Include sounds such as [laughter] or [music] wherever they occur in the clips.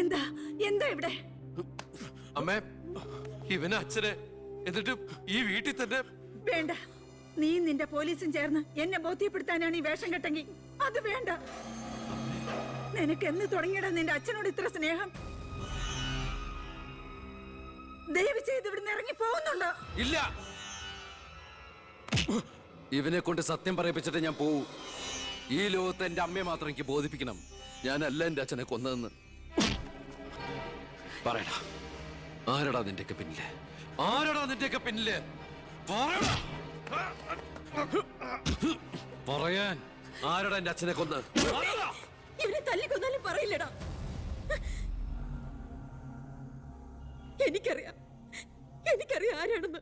എന്താ? എന്താ ഇവിടെ? അമ്മേ ഇവന് അച്ഛനെ എന്നിട്ട് ഈ വീട്ടിൽ തന്നെ വേണ്ട. നീ നിന്റെ പോലീസും ചേർന്ന് എന്നെ ബോധ്യപ്പെടുത്താനാണ് ഈ വേഷം കെട്ടെങ്കിൽ. അത് വേണ്ട. നിനക്ക് എന്ന് തുടങ്ങിയടാ നിന്റെ അച്ഛനോട് ഇത്ര സ്നേഹം? ദയവ് ചെയ്ത് ഇവിടുന്ന് ഇറങ്ങി പോകുന്നുണ്ടോ? ഇല്ല. ഇവനെ കൊണ്ട് സത്യം പറയിപ്പിച്ചിട്ട് ഞാൻ പോവൂ. ഈ ലോകത്ത് എന്റെ അമ്മയെ മാത്രം എനിക്ക് ബോധിപ്പിക്കണം. ഞാനല്ല എന്റെ അച്ഛനെ കൊന്നതെന്ന്. പറയടാ. ആരടാ നിന്റെയൊക്കെ പിന്നിൽ? ആരടാ നിന്റെയൊക്കെ പിന്നിൽ? പറയടാ. പറയാൻ ആരടാ എന്റെ അച്ഛനെ കൊന്ന്. ഇവനെ തല്ലിക്കൊന്നാലും പറയില്ലടാ. എനിക്കറിയാം. എനിക്കറിയാം ആരാണെന്ന്.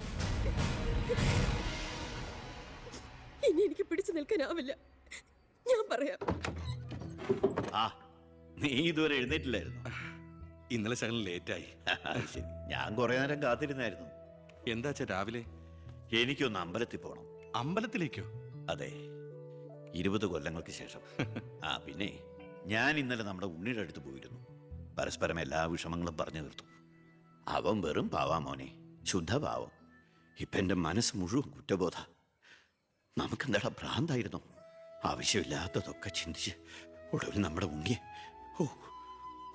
ഇനി എനിക്ക് പിടിച്ചു നിൽക്കാനാവില്ല. ഞാൻ പറയാം. ആ നീ ഇതുവരെ എഴുന്നേറ്റില്ലായിരുന്നു? ഇന്നലെ ശകലം ലേറ്റായി. [laughs] ശരി. ഞാൻ കുറെ നേരം കാത്തിരുന്നായിരുന്നു. എന്താ അച്ഛാ രാവിലെ? എനിക്കൊന്ന് അമ്പലത്തിൽ പോകണം അമ്പലത്തിലേക്കോ? അതെ. ഇരുപത് കൊല്ലങ്ങൾക്ക് ശേഷം. [laughs] ആ പിന്നെ ഞാൻ ഇന്നലെ നമ്മുടെ ഉണ്ണിയുടെ അടുത്ത് പോയിരുന്നു. പരസ്പരം എല്ലാ വിഷമങ്ങളും പറഞ്ഞു തീർത്തു. അവൻ വെറും പാവാ മോനെ. ശുദ്ധ പാവം ഇപ്പൊ എന്റെ മനസ്സ് മുഴുവൻ കുറ്റബോധ. നമുക്കെന്താടാ ഭ്രാന്തായിരുന്നു? ആവശ്യമില്ലാത്തതൊക്കെ ചിന്തിച്ച് ഒടുവിൽ നമ്മുടെ ഉണ്ണിയെ ഓ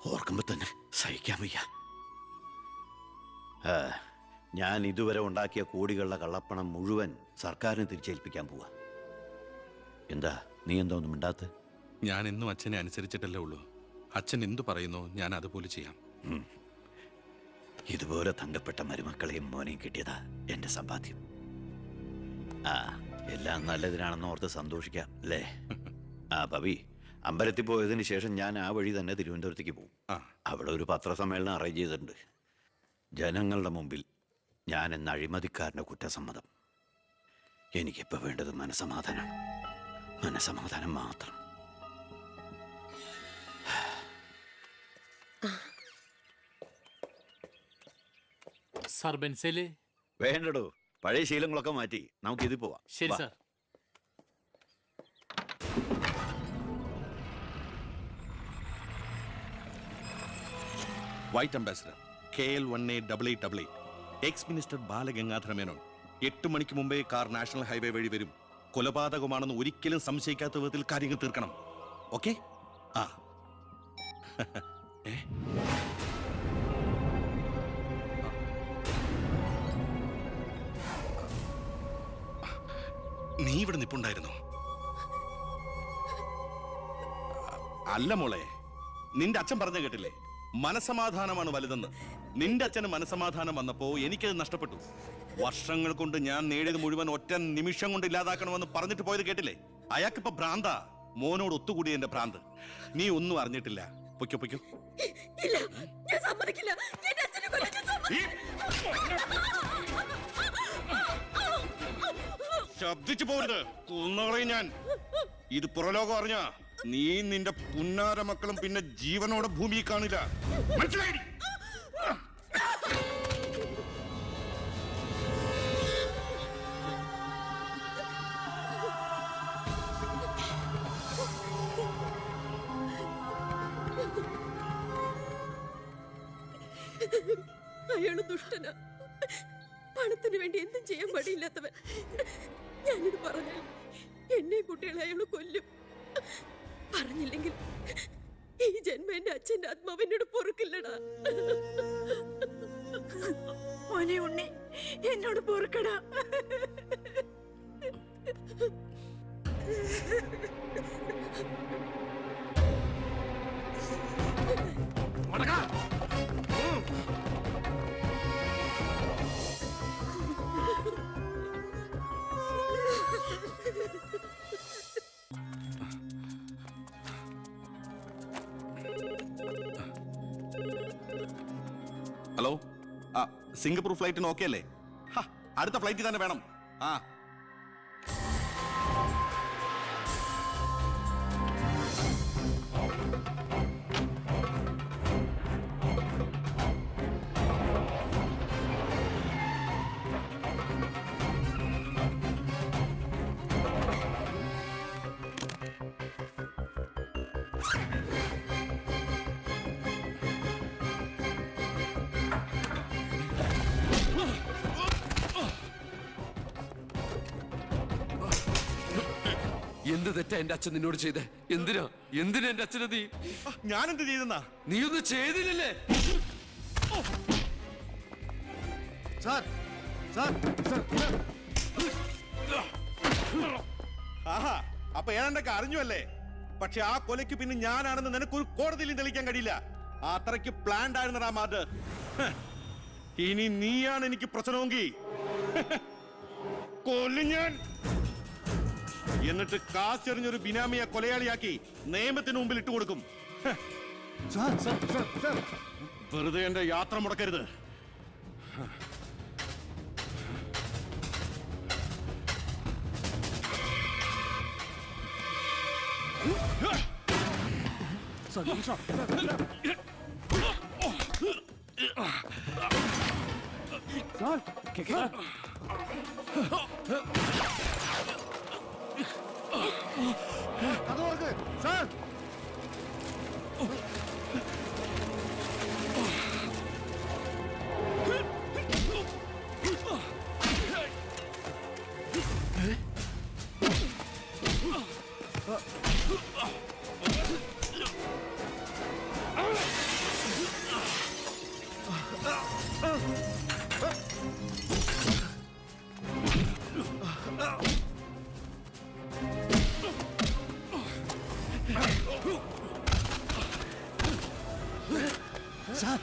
ഓർക്കുമ്പോ തന്നെ സഹിക്കാൻ വയ്യ. ആ, ഞാൻ ഇതുവരെ ഉണ്ടാക്കിയ കോടികളുടെ കള്ളപ്പണം മുഴുവൻ സർക്കാരിന് തിരിച്ചേൽപ്പിക്കാൻ പോവാ. എന്താ നീ എന്താ ഒന്നും മിണ്ടാത്ത? ഞാൻ എന്നും അച്ഛനെ അനുസരിച്ചിട്ടല്ലേ ഉള്ളൂ. അച്ഛൻ എന്തു പറയുന്നു ഞാൻ അതുപോലെ ചെയ്യാം. ഇതുപോലെ തങ്കപ്പെട്ട മരുമക്കളെയും മോനെയും കിട്ടിയതാ എന്റെ സമ്പാദ്യം. ആ എല്ലാം നല്ലതിനാണെന്ന് ഓർത്ത് സന്തോഷിക്കാം അല്ലേ? [laughs] ആ പവി അമ്പലത്തിൽ പോയതിന് ശേഷം ഞാൻ ആ വഴി തന്നെ തിരുവനന്തപുരത്തേക്ക് പോകും. ആ. അവിടെ ഒരു പത്രസമ്മേളനം അറേഞ്ച് ചെയ്തിട്ടുണ്ട്. ജനങ്ങളുടെ മുമ്പിൽ ഞാൻ എന്ന അഴിമതിക്കാരന്റെ കുറ്റസമ്മതം. എനിക്കിപ്പോൾ വേണ്ടത് മനസമാധാനമാണ് മനസമാധാനം മാത്രം. സാർ ബെൻസേൽ വേണ്ടടോ. പഴയ ശീലങ്ങളൊക്കെ മാറ്റി. നമുക്ക് ഇതിൽ പോവാം. ശരി വാ. Sir. White Ambassador K L one A double eight double eight ex minister Balagangadhara Menon എട്ട് മണിക്ക് മുമ്പേ കാർ നാഷണൽ ഹൈവേ വഴി വരും. കൊലപാതകമാണെന്ന് ഒരിക്കലും സംശയിക്കാത്ത വിധത്തിൽ കാര്യങ്ങൾ തീർക്കണം. ഓക്കെ ആ? [laughs] നീ ഇവിടെ നിപ്പുണ്ടായിരുന്നു? അല്ല മോളെ നിന്റെ അച്ഛൻ പറഞ്ഞു കേട്ടില്ലേ? മനസമാധാനമാണ് വലുതെന്ന്. നിന്റെ അച്ഛന് മനസമാധാനം വന്നപ്പോ എനിക്കത് നഷ്ടപ്പെട്ടു. വർഷങ്ങൾ കൊണ്ട് ഞാൻ നേടിയത് മുഴുവൻ ഒറ്റ നിമിഷം കൊണ്ട് ഇല്ലാതാക്കണമെന്ന് പറഞ്ഞിട്ട് പോയത് കേട്ടില്ലേ? അയാൾക്കിപ്പോ ഭ്രാന്ത. മോനോട് ഒത്തുകൂടി എന്റെ ഭ്രാന്ത്. നീ ഒന്നും അറിഞ്ഞിട്ടില്ല. പൊയ്ക്കോ പൊയ്ക്കോ. ശബ്ദിച്ചു പോരുത്. കൊന്നോളെ ഞാൻ. ഇത് പുറലോകം അറിഞ്ഞ നീ നിന്റെ പുന്നാര മക്കളും പിന്നെ ജീവനോടെ ഭൂമി കാണില്ല. മനസ്സിലായി? അയാൾ ദുഷ്ടന. പണത്തിന് വേണ്ടി എന്തും ചെയ്യാൻ പാടില്ലാത്തവൻ ഞാനിത് പറഞ്ഞാൽ എന്നെ കുട്ടികളെ അയാൾ കൊല്ലും. പറഞ്ഞില്ലെങ്കിൽ ഈ ജന്മ എന്റെ അച്ഛന്റെ ആത്മാവ് എന്നോട് പൊറുക്കില്ലടാ. മോനെ ഉണ്ണി എന്നോട് പൊറുക്കടാ. സിംഗപ്പൂർ ഫ്ലൈറ്റ് നോക്കിയല്ലേ അല്ലേ? അടുത്ത ഫ്ലൈറ്റ് തന്നെ വേണം. ആ. you തെറ്റാ എന്റെ അച്ഛൻ നിന്നോട് ചെയ്തേ. എന്തിനാ? എന്തിനാ എന്റെ അച്ഛനെ നീ? ഞാൻ എന്ത് ചെയ്തെന്നാ? നീ ഒന്നും ചെയ്തില്ലല്ലേ? സാർ സാർ സാർ ആഹാ അപ്പൊ ഏതാണ്ടൊക്കെ അറിഞ്ഞു അല്ലേ പക്ഷെ ആ കൊലയ്ക്ക് പിന്നെ ഞാനാണെന്ന് നിനക്ക് ഒരു കോടതിയിലും തെളിയിക്കാൻ കഴിയില്ല. അത്രയ്ക്ക് പ്ലാൻഡ് ആയിരുന്നടാ മാത് ഇനി നീയാണ് എനിക്ക് പ്രശ്നമെങ്കിൽ. കൊല്ലു ഞാൻ. എന്നിട്ട് കാശെറിഞ്ഞൊരു ബിനാമിയെ കൊലയാളിയാക്കി നിയമത്തിന് മുമ്പിൽ. Sir sir sir sir. വെറുതെ എന്റെ യാത്ര മുടക്കരുത്. അത് ഓർക്ക് സാർ. സാർ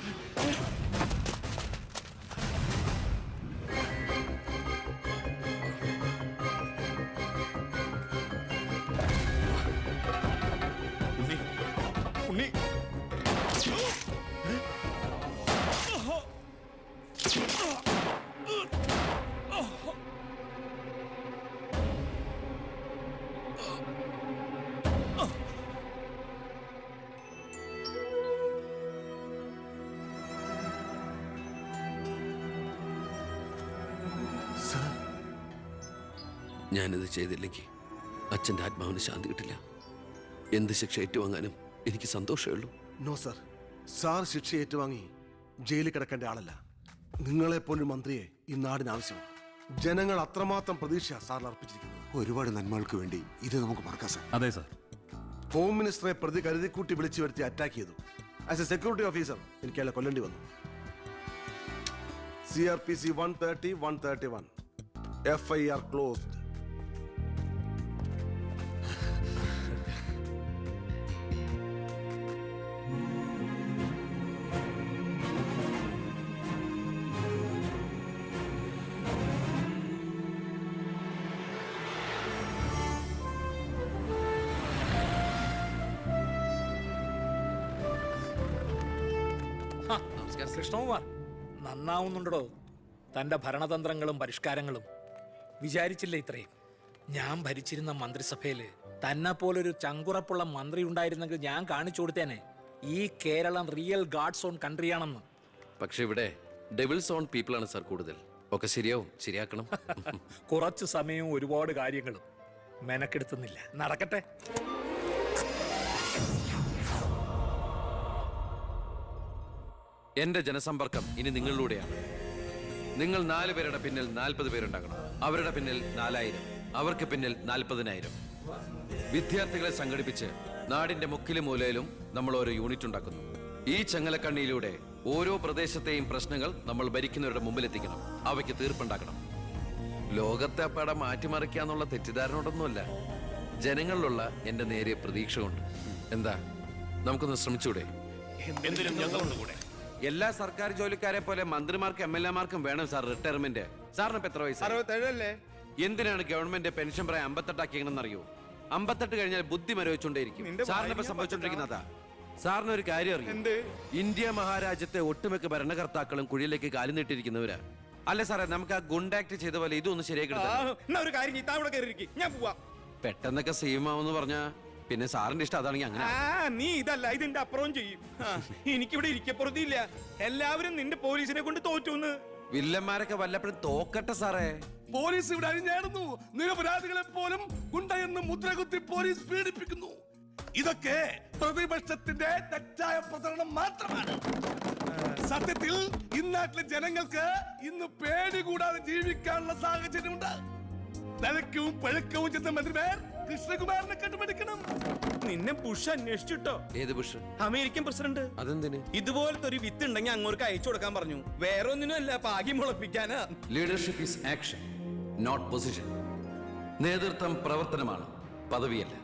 ഞാനിത് ചെയ്തില്ലെങ്കിൽ അച്ഛന്റെ ആത്മാവിന് ശാന്തി കിട്ടില്ല. എന്ത് ശിക്ഷ ഏറ്റുവാങ്ങാനും എനിക്ക് സന്തോഷമേ ഉള്ളൂ. നോ സർ സാർ ശിക്ഷ ഏറ്റുവാങ്ങി ജയിലിൽ കിടക്കേണ്ട ആളല്ല. നിങ്ങളെപ്പോലൊരു മന്ത്രിയെ ഈ നാടിന് ആവശ്യമാണ്. ജനങ്ങൾ അത്രമാത്രം പ്രതീക്ഷ സാറിന് അർപ്പിച്ചിരിക്കുന്നത്. ഒരുപാട് നന്മകൾക്ക് വേണ്ടി ഇത് നമുക്ക് മറക്കാം സാർ. അതെ സാർ. ഹോം മിനിസ്റ്ററെ പ്രതി കരുതിക്കൂട്ടി വിളിച്ചു വരുത്തി അറ്റാക്ക് ചെയ്തു. ആസ് എ സെക്യൂരിറ്റി ഓഫീസർ എനിക്ക് അയാളെ കൊല്ലേണ്ടി വന്നു. C R P C one thirty one thirty one F I R closed നമസ്കാരം കൃഷ്ണകുമാർ നന്നാവുന്നുണ്ടോ തന്റെ ഭരണതന്ത്രങ്ങളും പരിഷ്കാരങ്ങളും. വിചാരിച്ചില്ല ഇത്രയും? ഞാൻ ഭരിച്ചിരുന്ന മന്ത്രിസഭയിൽ തന്നെ പോലൊരു ചങ്കുറപ്പുള്ള മന്ത്രി ഉണ്ടായിരുന്നെങ്കിൽ ഞാൻ കാണിച്ചു കൊടുത്തേനെ. ഈ കേരളം റിയൽ ഗാഡ്സ് ഓൺ കൺട്രിയാണെന്ന് പക്ഷെ ഇവിടെ ഡെവിൾസ് ഓൺ പീപ്പിൾ ആണ് സാർ കൂടുതൽ. ഒക്കെ ശരിയാവും ശരിയാക്കണം. [laughs] കുറച്ചു സമയവും ഒരുപാട് കാര്യങ്ങളും മെനക്കെടുത്തുന്നില്ല. നടക്കട്ടെ. എന്റെ ജനസമ്പർക്കം ഇനി നിങ്ങളിലൂടെയാണ്. നിങ്ങൾ നാല് പേരുടെ പിന്നിൽ നാൽപ്പത് പേരുണ്ടാകണം. അവരുടെ പിന്നിൽ നാലായിരം. അവർക്ക് പിന്നിൽ നാൽപ്പതിനായിരം. വിദ്യാർത്ഥികളെ സംഘടിപ്പിച്ച് നാടിന്റെ മുക്കിലും മൂലയിലും നമ്മൾ ഓരോ യൂണിറ്റ് ഉണ്ടാക്കുന്നു. ഈ ചങ്ങലക്കണ്ണിയിലൂടെ ഓരോ പ്രദേശത്തെയും പ്രശ്നങ്ങൾ നമ്മൾ ഭരിക്കുന്നവരുടെ മുമ്പിലെത്തിക്കണം. അവയ്ക്ക് തീർപ്പുണ്ടാക്കണം ലോകത്തെ അപ്പാടെ മാറ്റിമറിക്കാന്നുള്ള തെറ്റിദ്ധാരണയോടൊന്നുമല്ല. ജനങ്ങളിലുള്ള എന്റെ നേരിയ പ്രതീക്ഷ കൊണ്ട് എന്താ? നമുക്കൊന്ന് ശ്രമിച്ചൂടെ? എല്ലാ സർക്കാർ ജോലിക്കാരെ പോലെ മന്ത്രിമാർക്കും എം എൽ എമാർക്കും വേണം സാർ റിട്ടയർമെന്റ്. സാറിന് ഇപ്പൊ എത്ര വയസ്സ് അറുപത്തേഴല്ലേ? എന്തിനാണ് ഗവൺമെന്റ് പെൻഷൻ പ്രായം അമ്പത്തെട്ടാക്കിയെന്ന് അറിയോ അമ്പത്തെട്ട് കഴിഞ്ഞാൽ ബുദ്ധി മരവിച്ചുകൊണ്ടേയിരിക്കും. സാറിന് ഇപ്പൊ സംഭവിച്ചുകൊണ്ടിരിക്കുന്നതാ. സാറിന് ഒരു കാര്യം അറിയാം? ഇന്ത്യ മഹാരാജ്യത്തെ ഒട്ടുമിക്ക ഭരണകർത്താക്കളും കുഴിയിലേക്ക് കാലു നീട്ടിയിരിക്കുന്നവരാ. അല്ല സാറേ നമുക്ക് ആ ഗുണ്ടാക്ട് ചെയ്ത പോലെ ഇതൊന്ന് ശരിയാക്കി? എന്നാ ഒരു കാര്യം ചെയ്യ്, താ ഇവിടെ കയറി ഞാൻ പോവാ. പെട്ടെന്നൊക്കെ സീമാവെന്ന് പറഞ്ഞാ പിന്നെ സാറിന്റെ ഇഷ്ടം അതാണെങ്കിൽ അങ്ങനെ ആ നീ ഇതല്ല ഇതിന്റെ അപ്പുറവും ചെയ്യും. ആ, എനിക്കിവിടെ ഇരിക്കപ്പുറത്തില്ല എല്ലാവരും നിന്റെ പോലീസിനെ കൊണ്ട് തോറ്റുന്ന്. വില്ലന്മാരൊക്കെ വല്ലപ്പോഴും തോക്കട്ടെ സാറേ. പോലീസ് ഇവിടെ അഴിഞ്ഞാടുന്നു നിരപരാധികളെ പോലും ഗുണ്ടയെന്ന് മുദ്രകുത്തി പോലീസ് പീഡിപ്പിക്കുന്നു. ഇതൊക്കെ പ്രതിപക്ഷത്തിന്റെ തെറ്റായ പ്രചരണം മാത്രമാണ്. സത്യത്തിൽ ഇന്നാട്ടിലെ ജനങ്ങൾക്ക് ഇന്ന് പേടി കൂടാതെ ജീവിക്കാനുള്ള സാഹചര്യമുണ്ട്. നിലയ്ക്കവും പഴുക്കവും ചെന്ന മന്ത്രിമാർ കൃഷ്ണകുമാരനെ കണ്ടുപിടിക്കണം. നിന്നെ ബുഷ് അന്വേഷിച്ചിട്ടോ? ഏത് ബുഷ്? American president. അതെന്തിന്? ഇതുപോലത്തെ ഒരു വിത്ത് ഉണ്ടെങ്കിൽ അങ്ങോട്ട് അയച്ചു കൊടുക്കാൻ പറഞ്ഞു. വേറെ ഒന്നിനും അല്ല പാകി മുളപ്പിക്കാനാ. Leadership is action not position നേതൃത്വം പ്രവർത്തനമാണ് പദവിയല്ല.